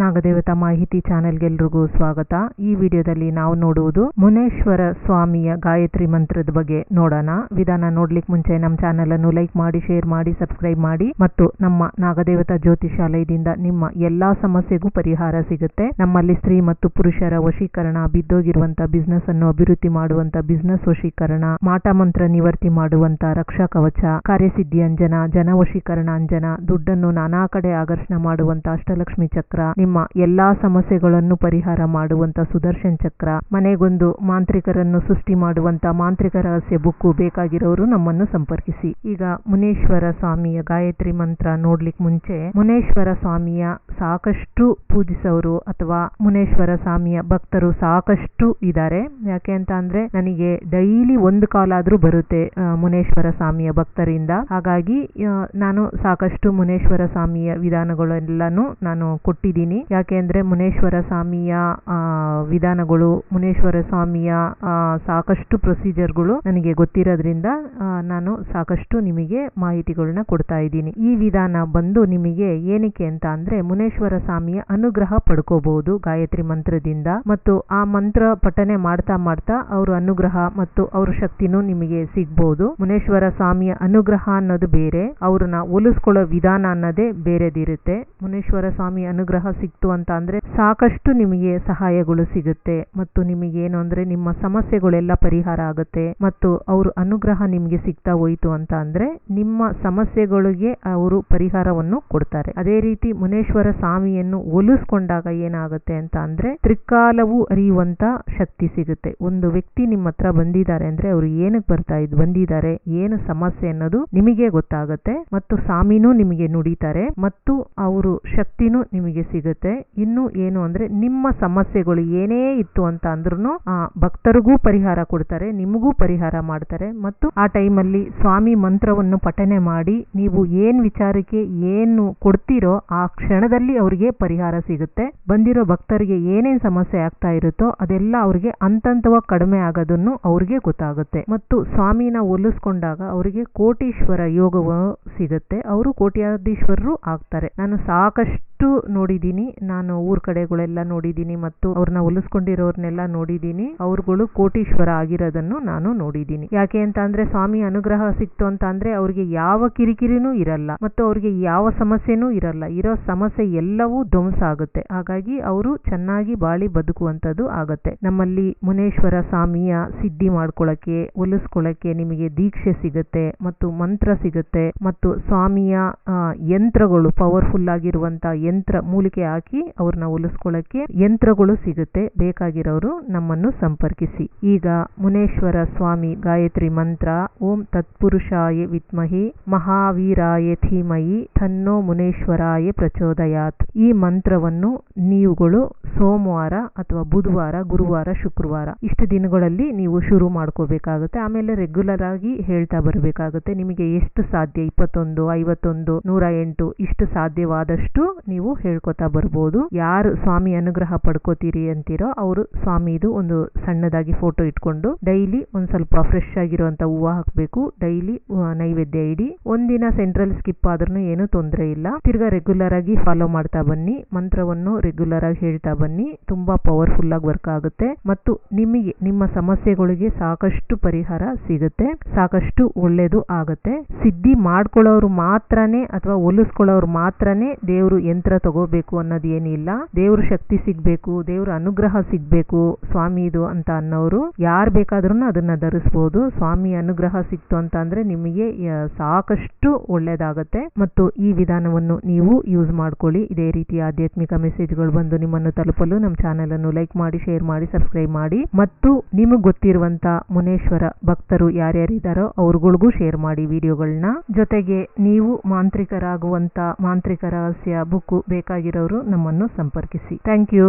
ನಾಗದೇವತಾ ಮಾಹಿತಿ ಚಾನೆಲ್ಗೆಲ್ರಿಗೂ ಸ್ವಾಗತ. ಈ ವಿಡಿಯೋದಲ್ಲಿ ನಾವು ನೋಡುವುದು ಮುನೇಶ್ವರ ಸ್ವಾಮಿಯ ಗಾಯತ್ರಿ ಮಂತ್ರದ ಬಗ್ಗೆ ನೋಡೋಣ. ವಿಧಾನ ನೋಡ್ಲಿಕ್ಕೆ ಮುಂಚೆ ನಮ್ಮ ಚಾನೆಲ್ ಅನ್ನು ಲೈಕ್ ಮಾಡಿ, ಶೇರ್ ಮಾಡಿ, ಸಬ್ಸ್ಕ್ರೈಬ್ ಮಾಡಿ ಮತ್ತು ನಮ್ಮ ನಾಗದೇವತಾ ಜ್ಯೋತಿಷಾಲಯದಿಂದ ನಿಮ್ಮ ಎಲ್ಲಾ ಸಮಸ್ಯೆಗೂ ಪರಿಹಾರ ಸಿಗುತ್ತೆ. ನಮ್ಮಲ್ಲಿ ಸ್ತ್ರೀ ಮತ್ತು ಪುರುಷರ ವಶೀಕರಣ ಬಿದ್ದೋಗಿರುವಂತಹ ಬಿಸ್ನೆಸ್ ಅನ್ನು ಅಭಿವೃದ್ಧಿ ಮಾಡುವಂತ ಬಿಸ್ನೆಸ್ ವಶೀಕರಣ, ಮಾಟ ಮಂತ್ರ ನಿವರ್ತಿ ಮಾಡುವಂತ ರಕ್ಷಾ ಕವಚ, ಕಾರ್ಯಸಿದ್ಧಿ ಅಂಜನ, ಜನ ವಶೀಕರಣ ಅಂಜನ, ದುಡ್ಡನ್ನು ನಾನಾ ಕಡೆ ಆಕರ್ಷಣ ಮಾಡುವಂತ ಅಷ್ಟಲಕ್ಷ್ಮಿ ಚಕ್ರ ನಿಮ್ಮ ಎಲ್ಲಾ ಸಮಸ್ಯೆಗಳನ್ನು ಪರಿಹಾರ ಮಾಡುವಂತ ಸುದರ್ಶನ್ ಚಕ್ರ, ಮನೆಗೊಂದು ಮಾಂತ್ರಿಕರನ್ನು ಸೃಷ್ಟಿ ಮಾಡುವಂತ ಮಾಂತ್ರಿಕ ರಹಸ್ಯ ಬುಕ್ಕು ಬೇಕಾಗಿರೋರು ನಮ್ಮನ್ನು ಸಂಪರ್ಕಿಸಿ. ಈಗ ಮುನೇಶ್ವರ ಸ್ವಾಮಿಯ ಗಾಯತ್ರಿ ಮಂತ್ರ ನೋಡ್ಲಿಕ್ ಮುಂಚೆ ಮುನೇಶ್ವರ ಸ್ವಾಮಿಯ ಸಾಕಷ್ಟು ಪೂಜಿಸೋರು ಅಥವಾ ಮುನೇಶ್ವರ ಸ್ವಾಮಿಯ ಭಕ್ತರು ಸಾಕಷ್ಟು ಇದ್ದಾರೆ. ಯಾಕೆ ಅಂತ ಅಂದ್ರೆ ನನಗೆ ಡೈಲಿ ಒಂದು ಕಾಲ್ ಆದ್ರೂ ಬರುತ್ತೆ ಮುನೇಶ್ವರ ಸ್ವಾಮಿಯ ಭಕ್ತರಿಂದ. ಹಾಗಾಗಿ ನಾನು ಸಾಕಷ್ಟು ಮುನೇಶ್ವರ ಸ್ವಾಮಿಯ ವಿಧಾನಗಳೆಲ್ಲಾನು ನಾನು ಕೊಟ್ಟಿದ್ದೀನಿ. ಯಾಕೆ ಅಂದ್ರೆ ಮುನೇಶ್ವರ ಸ್ವಾಮಿಯ ವಿಧಾನಗಳು, ಮುನೇಶ್ವರ ಸ್ವಾಮಿಯ ಸಾಕಷ್ಟು ಪ್ರೊಸೀಜರ್ಗಳು ನನಗೆ ಗೊತ್ತಿರೋದ್ರಿಂದ ನಾನು ಸಾಕಷ್ಟು ನಿಮಗೆ ಮಾಹಿತಿಗಳನ್ನ ಕೊಡ್ತಾ ಇದ್ದೀನಿ. ಈ ವಿಧಾನ ಬಂದು ನಿಮಗೆ ಏನಕ್ಕೆ ಅಂತ ಅಂದ್ರೆ ಮುನೇಶ್ವರ ಸ್ವಾಮಿಯ ಅನುಗ್ರಹ ಪಡ್ಕೋಬಹುದು ಗಾಯತ್ರಿ ಮಂತ್ರದಿಂದ. ಮತ್ತು ಆ ಮಂತ್ರ ಪಠನೆ ಮಾಡ್ತಾ ಮಾಡ್ತಾ ಅವರ ಅನುಗ್ರಹ ಮತ್ತು ಅವ್ರ ಶಕ್ತಿನೂ ನಿಮಗೆ ಸಿಗ್ಬಹುದು ಮುನೇಶ್ವರ ಸ್ವಾಮಿಯ ಅನುಗ್ರಹ ಅನ್ನೋದು ಬೇರೆ, ಅವ್ರನ್ನ ಒಲಿಸ್ಕೊಳ್ಳೋ ವಿಧಾನ ಅನ್ನೋದೇ ಬೇರೆದಿರುತ್ತೆ. ಮುನೇಶ್ವರ ಸ್ವಾಮಿ ಅನುಗ್ರಹ ಸಿಕ್ತು ಅಂತ ಅಂದ್ರೆ ಸಾಕಷ್ಟು ನಿಮಗೆ ಸಹಾಯಗಳು ಸಿಗುತ್ತೆ. ಮತ್ತು ನಿಮಗೆ ಏನು ಅಂದ್ರೆ ನಿಮ್ಮ ಸಮಸ್ಯೆಗಳೆಲ್ಲ ಪರಿಹಾರ ಆಗುತ್ತೆ. ಮತ್ತು ಅವ್ರ ಅನುಗ್ರಹ ನಿಮಗೆ ಸಿಗ್ತಾ ಹೋಯ್ತು ಅಂತ ಅಂದ್ರೆ ನಿಮ್ಮ ಸಮಸ್ಯೆಗಳಿಗೆ ಅವರು ಪರಿಹಾರವನ್ನು ಕೊಡ್ತಾರೆ. ಅದೇ ರೀತಿ ಮುನೇಶ್ವರ ಸ್ವಾಮಿಯನ್ನು ಒಲಿಸ್ಕೊಂಡಾಗ ಏನಾಗುತ್ತೆ ಅಂತ ಅಂದ್ರೆ ತ್ರಿಕಾಲವೂ ಅರಿಯುವಂತ ಶಕ್ತಿ ಸಿಗುತ್ತೆ. ಒಂದು ವ್ಯಕ್ತಿ ನಿಮ್ಮ ಹತ್ರ ಬಂದಿದ್ದಾರೆ ಅಂದ್ರೆ ಅವ್ರು ಏನಕ್ಕೆ ಬರ್ತಾ ಇದ್, ಬಂದಿದ್ದಾರೆ, ಏನು ಸಮಸ್ಯೆ ಅನ್ನೋದು ನಿಮಗೆ ಗೊತ್ತಾಗುತ್ತೆ ಮತ್ತು ಸ್ವಾಮಿನೂ ನಿಮಗೆ ನುಡಿತಾರೆ ಮತ್ತು ಅವರು ಶಕ್ತಿನೂ ನಿಮಗೆ ಸಿಗುತ್ತೆ. ಇನ್ನು ಏನು ಅಂದ್ರೆ ನಿಮ್ಮ ಸಮಸ್ಯೆಗಳು ಏನೇ ಇತ್ತು ಅಂತ ಅಂದ್ರೂ ಆ ಭಕ್ತರಿಗೂ ಪರಿಹಾರ ಕೊಡ್ತಾರೆ, ನಿಮಗೂ ಪರಿಹಾರ ಮಾಡ್ತಾರೆ ಮತ್ತು ಆ ಟೈಮಲ್ಲಿ ಸ್ವಾಮಿ ಮಂತ್ರವನ್ನು ಪಠನೆ ಮಾಡಿ ನೀವು ಏನ್ ವಿಚಾರಕ್ಕೆ ಏನು ಕೊಡ್ತೀರೋ ಆ ಕ್ಷಣದಲ್ಲಿ ಅವರಿಗೆ ಪರಿಹಾರ ಸಿಗುತ್ತೆ. ಬಂದಿರೋ ಭಕ್ತರಿಗೆ ಏನೇನ್ ಸಮಸ್ಯೆ ಆಗ್ತಾ ಇರುತ್ತೋ ಅದೆಲ್ಲ ಅವರಿಗೆ ಅಂತಂತವ ಕಡಿಮೆ ಆಗೋದನ್ನು ಅವ್ರಿಗೆ ಗೊತ್ತಾಗುತ್ತೆ. ಮತ್ತು ಸ್ವಾಮಿನ ಒಲಿಸ್ಕೊಂಡಾಗ ಅವರಿಗೆ ಕೋಟೀಶ್ವರ ಯೋಗವು ಸಿಗುತ್ತೆ. ಅವರು ಕೋಟ್ಯಾಧೀಶ್ವರರು ಆಗ್ತಾರೆ. ನಾನು ಸಾಕಷ್ಟು ನೋಡಿದ್ದೀನಿ. ನಾನು ಊರ್ ಕಡೆಗಳೆಲ್ಲ ನೋಡಿದ್ದೀನಿ ಮತ್ತು ಅವ್ರನ್ನ ಒಲಿಸ್ಕೊಂಡಿರೋರ್ನೆಲ್ಲ ನೋಡಿದ್ದೀನಿ. ಅವ್ರುಗಳು ಕೋಟೀಶ್ವರ ಆಗಿರೋದನ್ನು ನಾನು ನೋಡಿದ್ದೀನಿ. ಯಾಕೆ ಅಂತ ಅಂದ್ರೆ ಸ್ವಾಮಿ ಅನುಗ್ರಹ ಸಿಕ್ತು ಅಂತ ಅಂದ್ರೆ ಅವ್ರಿಗೆ ಯಾವ ಕಿರಿಕಿರಿನೂ ಇರಲ್ಲ ಮತ್ತು ಅವ್ರಿಗೆ ಯಾವ ಸಮಸ್ಯೆನೂ ಇರಲ್ಲ. ಇರೋ ಸಮಸ್ಯೆ ಎಲ್ಲವೂ ಧ್ವಂಸ ಆಗುತ್ತೆ. ಹಾಗಾಗಿ ಅವರು ಚೆನ್ನಾಗಿ ಬಾಳಿ ಬದುಕುವಂತದ್ದು ಆಗತ್ತೆ. ನಮ್ಮಲ್ಲಿ ಮುನೇಶ್ವರ ಸ್ವಾಮಿಯ ಸಿದ್ಧಿ ಮಾಡ್ಕೊಳಕ್ಕೆ ಒಲಿಸ್ಕೊಳಕ್ಕೆ ನಿಮಗೆ ದೀಕ್ಷೆ ಸಿಗುತ್ತೆ ಮತ್ತು ಮಂತ್ರ ಸಿಗುತ್ತೆ ಮತ್ತು ಸ್ವಾಮಿಯ ಯಂತ್ರಗಳು ಪವರ್ಫುಲ್ ಆಗಿರುವಂತ ಯಂತ್ರ ಮೂಲಿಕೆ ಹಾಕಿ ಅವ್ರನ್ನ ಒಲಿಸ್ಕೊಳಕ್ಕೆ ಯಂತ್ರಗಳು ಸಿಗುತ್ತೆ. ಬೇಕಾಗಿರೋರು ನಮ್ಮನ್ನು ಸಂಪರ್ಕಿಸಿ. ಈಗ ಮುನೇಶ್ವರ ಸ್ವಾಮಿ ಗಾಯತ್ರಿ ಮಂತ್ರ, ಓಂ ತತ್ಪುರುಷಾಯ ವಿದ್ಮಹಿ, ಮಹಾವೀರಾಯ ಧೀಮಹಿ ತನ್ನೋ ಮುನೇಶ್ವರಾಯ ಪ್ರಚೋದಯಾತ್. ಈ ಮಂತ್ರವನ್ನು ನೀವುಗಳು ಸೋಮವಾರ ಅಥವಾ ಬುಧವಾರ, ಗುರುವಾರ, ಶುಕ್ರವಾರ ಇಷ್ಟು ದಿನಗಳಲ್ಲಿ ನೀವು ಶುರು ಮಾಡ್ಕೋಬೇಕಾಗುತ್ತೆ. ಆಮೇಲೆ ರೆಗ್ಯುಲರ್ ಆಗಿ ಹೇಳ್ತಾ ಬರಬೇಕಾಗುತ್ತೆ. ನಿಮಗೆ ಎಷ್ಟು ಸಾಧ್ಯ? ಇಪ್ಪತ್ತೊಂದು, ಐವತ್ತೊಂದು, ನೂರ ಎಂಟು ಇಷ್ಟು ಸಾಧ್ಯವಾದಷ್ಟು ನೀವು ಹೇಳ್ಕೊತಾ ಬರ್ಬೋದು. ಯಾರು ಸ್ವಾಮಿ ಅನುಗ್ರಹ ಪಡ್ಕೋತೀರಿ ಅಂತೀರೋ ಅವರು ಸ್ವಾಮಿದು ಒಂದು ಸಣ್ಣದಾಗಿ ಫೋಟೋ ಇಟ್ಕೊಂಡು ಡೈಲಿ ಒಂದ್ ಸ್ವಲ್ಪ ಫ್ರೆಶ್ ಆಗಿರುವಂತ ಹೂವು ಹಾಕ್ಬೇಕು. ಡೈಲಿ ನೈವೇದ್ಯ ಇಡಿ. ಒಂದಿನ ಸೆಂಟ್ರಲ್ ಸ್ಕಿಪ್ ಆದ್ರೂ ಏನು ತೊಂದರೆ ಇಲ್ಲ. ತಿರ್ಗಾ ರೆಗ್ಯುಲರ್ ಆಗಿ ಫಾಲೋ ಮಾಡ್ತಾ ಬನ್ನಿ. ಮಂತ್ರವನ್ನು ರೆಗ್ಯುಲರ್ ಆಗಿ ಹೇಳ್ತಾ ಬನ್ನಿ. ತುಂಬಾ ಪವರ್ಫುಲ್ ಆಗಿ ವರ್ಕ್ ಆಗುತ್ತೆ. ಮತ್ತು ನಿಮಗೆ, ನಿಮ್ಮ ಸಮಸ್ಯೆಗಳಿಗೆ ಸಾಕಷ್ಟು ಪರಿಹಾರ ಸಿಗುತ್ತೆ. ಸಾಕಷ್ಟು ಒಳ್ಳೇದು ಆಗುತ್ತೆ. ಸಿದ್ಧಿ ಮಾಡ್ಕೊಳ್ಳೋರು ಮಾತ್ರನೇ ಅಥವಾ ಒಲಿಸ್ಕೊಳ್ಳೋರು ಮಾತ್ರನೇ ದೇವ್ರು ಯಂತ್ರ ತಗೋಬೇಕು ಅನ್ನೋದು ಏನಿಲ್ಲ. ದೇವ್ರ ಶಕ್ತಿ ಸಿಗ್ಬೇಕು, ದೇವ್ರ ಅನುಗ್ರಹ ಸಿಗ್ಬೇಕು ಸ್ವಾಮಿದು ಅಂತ ಅನ್ನೋರು ಯಾರು ಬೇಕಾದ್ರೂ ಅದನ್ನ ಧರಿಸ್ಬೋದು. ಸ್ವಾಮಿ ಅನುಗ್ರಹ ಸಿಕ್ತು ಅಂತ ಅಂದ್ರೆ ನಿಮಗೆ ಸಾಕಷ್ಟು ಒಳ್ಳೇದಾಗತ್ತೆ. ಮತ್ತು ಈ ವಿಧಾನವನ್ನು ನೀವು ಯೂಸ್ ಮಾಡ್ಕೊಳ್ಳಿ. ಇದೇ ರೀತಿಯ ಆಧ್ಯಾತ್ಮಿಕ ಮೆಸೇಜ್ಗಳು ಬಂದು ನಿಮ್ಮನ್ನು ತಲುಪಲು ನಮ್ಮ ಚಾನೆಲ್ ಅನ್ನು ಲೈಕ್ ಮಾಡಿ, ಶೇರ್ ಮಾಡಿ, ಸಬ್ಸ್ಕ್ರೈಬ್ ಮಾಡಿ. ಮತ್ತು ನಿಮಗೆ ಗೊತ್ತಿರುವಂತ ಮುನೇಶ್ವರ ಭಕ್ತರು ಯಾರ್ಯಾರಿದ್ದಾರೋ ಅವ್ರಗಳಿಗೂ ಶೇರ್ ಮಾಡಿ ವಿಡಿಯೋಗಳನ್ನ ಜೊತೆಗೆ ನೀವು ಮಾಂತ್ರಿಕರಾಗುವಂತ ಮಾಂತ್ರಿಕ ರಹಸ್ಯ, ಬುಕ್ ಬೇಕಾಗಿರೋರು ನಮ್ಮನ್ನು ಸಂಪರ್ಕಿಸಿ. Thank you